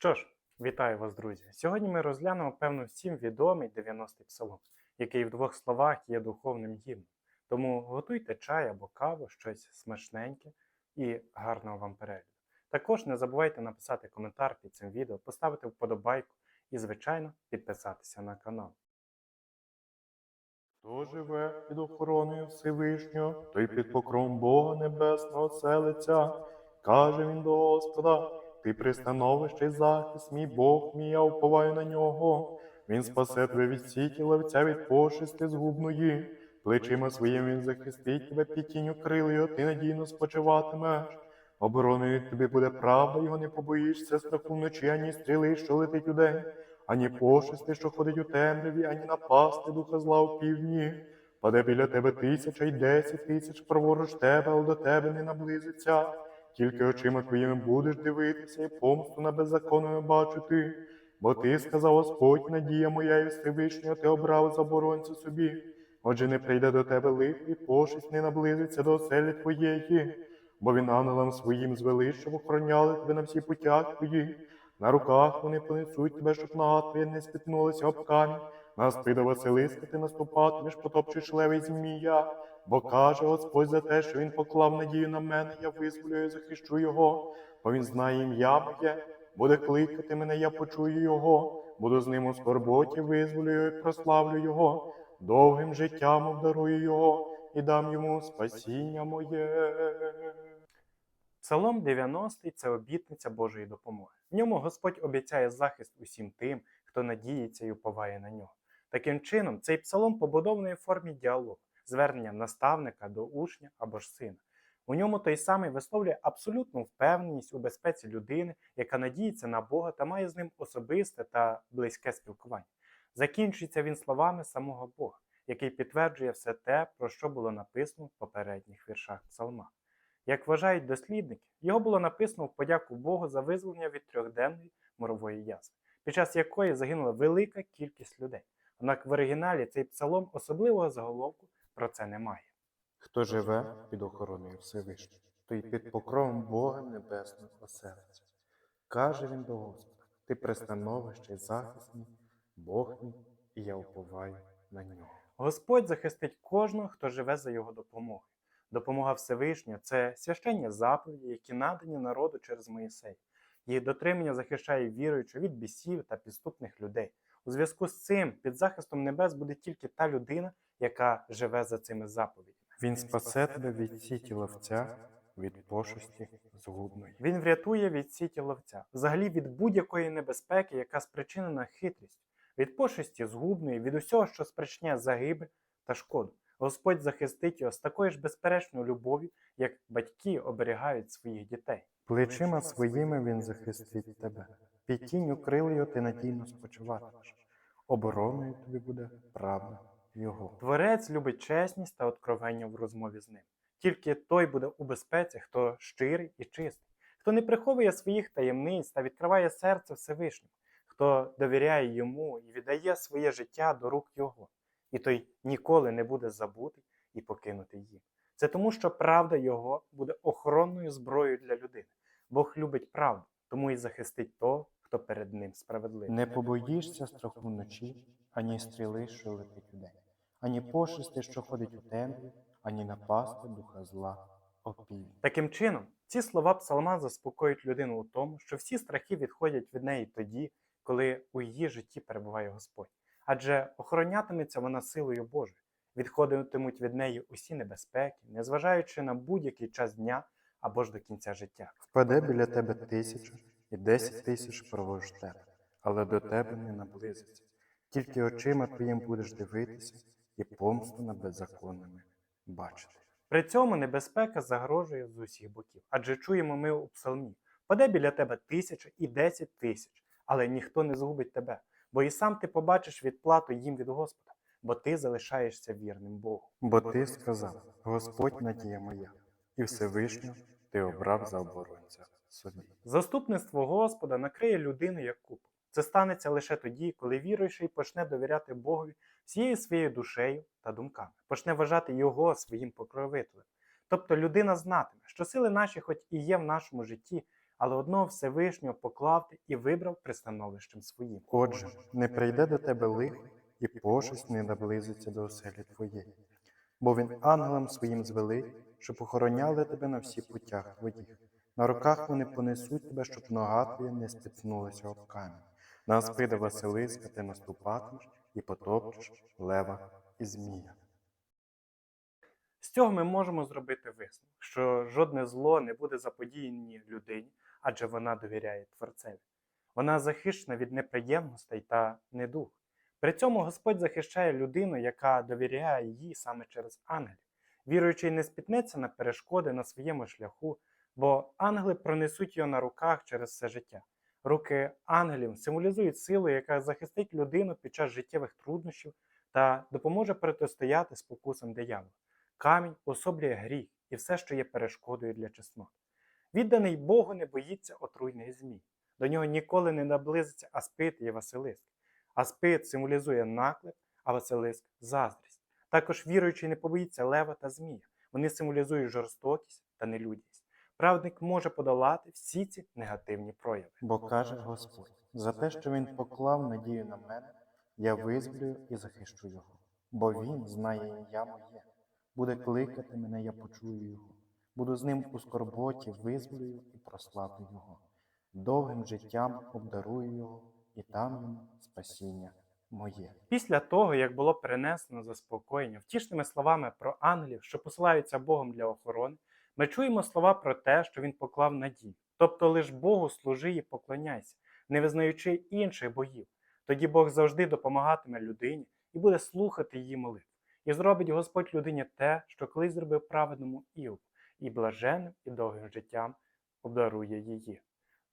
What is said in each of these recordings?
Що ж, вітаю вас, друзі! Сьогодні ми розглянемо певно всім відомий 90-й псалом, який в двох словах є духовним гімном. Тому готуйте чай або каву, щось смачненьке і гарного вам перегляду. Також не забувайте написати коментар під цим відео, поставити вподобайку і, звичайно, підписатися на канал. Хто живе під охороною Всевишнього, той під покровом Бога Небесного селиться. Каже він до Господа, ти пристановище захист, мій Бог мій, я уповаю на нього. Він спасе тебе від сіті ловця від пошисти згубної. Плечима своїм він захистить тебе під тінню крилою, ти надійно спочиватимеш. Обороною тобі буде правда, його не побоїшся страху вночі, ані стріли, що летить у день, ані пошисти, що ходить у темряві, ані напасти духа зла у півдні. Паде біля тебе тисяча й десять тисяч праворуч тебе, але до тебе не наблизиться. Тільки очима твоїми будеш дивитися, і помсту на беззаконною бачити. Бо ти сказав Господь, надія моя і Всевишнього, ти обрав заборонця собі. Отже, не прийде до тебе лих, і пошесть не наблизиться до оселі твоєї, бо він ангелам своїм звелищив охороняли тебе на всі путях твої. На руках вони понесуть тебе, щоб нога твоя не спітнулася об камінь. На спида Василиска ти наступатимеш, потопчеш лева й змія. Бо каже Господь за те, що він поклав надію на мене, я визволю і захищу його, бо він знає ім'я моє, буде кликати мене, я почую його, буду з ним у скорботі, визволю його і прославлю його, довгим життям обдарую його і дам йому спасіння моє. Псалом 90 це обітниця Божої допомоги. В ньому Господь обіцяє захист усім тим, хто надіється і уповає на нього. Таким чином, цей псалом побудований у формі діалогу, звернення наставника до учня або ж сина. У ньому той самий висловлює абсолютну впевненість у безпеці людини, яка надіється на Бога та має з ним особисте та близьке спілкування. Закінчується він словами самого Бога, який підтверджує все те, про що було написано в попередніх віршах псалма. Як вважають дослідники, його було написано в подяку Богу за визволення від трьохденної морової язви, під час якої загинула велика кількість людей. Однак в оригіналі цей псалом особливого заголовку про це немає. Хто живе під охороною Всевишнього, той під покровом Бога Небесного оселиться. Каже він до Господа, ти пристановище захист мій, Бог мій, і я уповаю на нього. Господь захистить кожного, хто живе за його допомогою. Допомога Всевишнього це священні заповіді, які надані народу через Моїсей. Її дотримання захищає віруючу від бісів та підступних людей. У зв'язку з цим під захистом небес буде тільки та людина, яка живе за цими заповідями. Він спасе тебе від сіті ловця, від пошесті згубної. Він врятує від сіті ловця, взагалі від будь-якої небезпеки, яка спричинена хитрістю, від пошесті згубної, від усього, що спричиняє загибель та шкоду. Господь захистить його з такою ж безперечною любов'ю, як батьки оберігають своїх дітей. Плечима своїми він захистить тебе. Під тінню крилою ти надійно спочиватимеш. Обороною тобі буде правда його. Творець любить чесність та откровення в розмові з ним. Тільки той буде у безпеці, хто щирий і чистий, хто не приховує своїх таємниць та відкриває серце Всевишньому, хто довіряє йому і віддає своє життя до рук Його, і той ніколи не буде забутий і покинутий їм. Це тому, що правда Його буде охоронною зброєю для людини. Бог любить правду, тому і захистить того, хто перед ним справедливий. Не побоїшся страху вночі, ані стріли, що летить удень, ані пошисти, що ходить у темряві, ані напасти духа зла опівдні. Таким чином, ці слова псалма заспокоюють людину у тому, що всі страхи відходять від неї тоді, коли у її житті перебуває Господь. Адже охоронятиметься вона силою Божою, відходитимуть від неї усі небезпеки, незважаючи на будь-який час дня або ж до кінця життя. Впаде біля тебе тисяча і десять тисяч провож тебе, але до тебе не наблизиться. Тільки очима твоїм будеш дивитися і помсту над беззаконними бачити. При цьому небезпека загрожує з усіх боків, адже чуємо ми у псалмі: паде біля тебе тисяча і десять тисяч, але ніхто не згубить тебе, бо і сам ти побачиш відплату їм від Господа, бо ти залишаєшся вірним Богу. Бо ти сказав, Господь надія моя, і Всевишнього ти обрав за оборонця собі. Заступництво Господа накриє людину як купу. Це станеться лише тоді, коли віруючий почне довіряти Богові всією своєю душею та думками, почне вважати його своїм покровителем. Тобто людина знатиме, що сили наші, хоч і є в нашому житті, але одного Всевишнього поклав ти і вибрав пристановищем своїм. Отже, не прийде до тебе лихо, і пошесть не наблизиться до оселі твоєї. Бо він ангелам своїм звелить, щоб охороняли тебе на всіх путях твоїх. На руках вони понесуть тебе, щоб нога твоя не спіткнулася об камінь. На спида Василиска ти наступатимеш і потопчеш лева і змія. З цього ми можемо зробити висновок, що жодне зло не буде заподіяні людині, адже вона довіряє Творцеві. Вона захищена від неприємностей та недуг. При цьому Господь захищає людину, яка довіряє їй саме через ангелів. Віруючий не спітнеться на перешкоди на своєму шляху, бо ангели пронесуть його на руках через все життя. Руки ангелів символізують силу, яка захистить людину під час життєвих труднощів та допоможе протистояти спокусам диявола. Камінь особлює гріх і все, що є перешкодою для чеснот. Відданий Богу не боїться отруйних змій. До нього ніколи не наблизиться аспит і Василиск. Аспит символізує наклеп, а Василиск заздрість. Також віруючий не побоїться лева та змія. Вони символізують жорстокість та нелюдність. Праведник може подолати всі ці негативні прояви. Бо каже Господь, за те, що він поклав надію на мене, я визволю і захищу його. Бо він знає ім'я моє, буде кликати мене, я почую його. Буду з ним у скорботі, визволю і прославлю його. Довгим життям обдарую його, і там йому спасіння моє. Після того, як було перенесено заспокоєння втішними словами про ангелів, що посилаються Богом для охорони, ми чуємо слова про те, що він поклав надію. Тобто лиш Богу служи і поклоняйся, не визнаючи інших богів. Тоді Бог завжди допомагатиме людині і буде слухати її молитв. І зробить Господь людині те, що колись зробив праведному Іову, і блаженним і довгим життям обдарує її.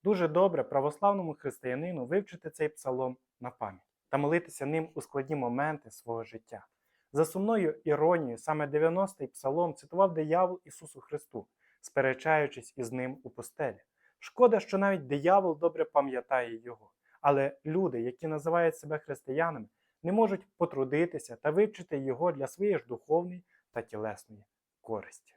Дуже добре православному християнину вивчити цей псалом на пам'ять та молитися ним у складні моменти свого життя. За сумною іронією, саме 90-й псалом цитував диявол Ісусу Христу, сперечаючись із ним у пустелі. Шкода, що навіть диявол добре пам'ятає його, але люди, які називають себе християнами, не можуть потрудитися та вивчити його для своєї ж духовної та тілесної користі.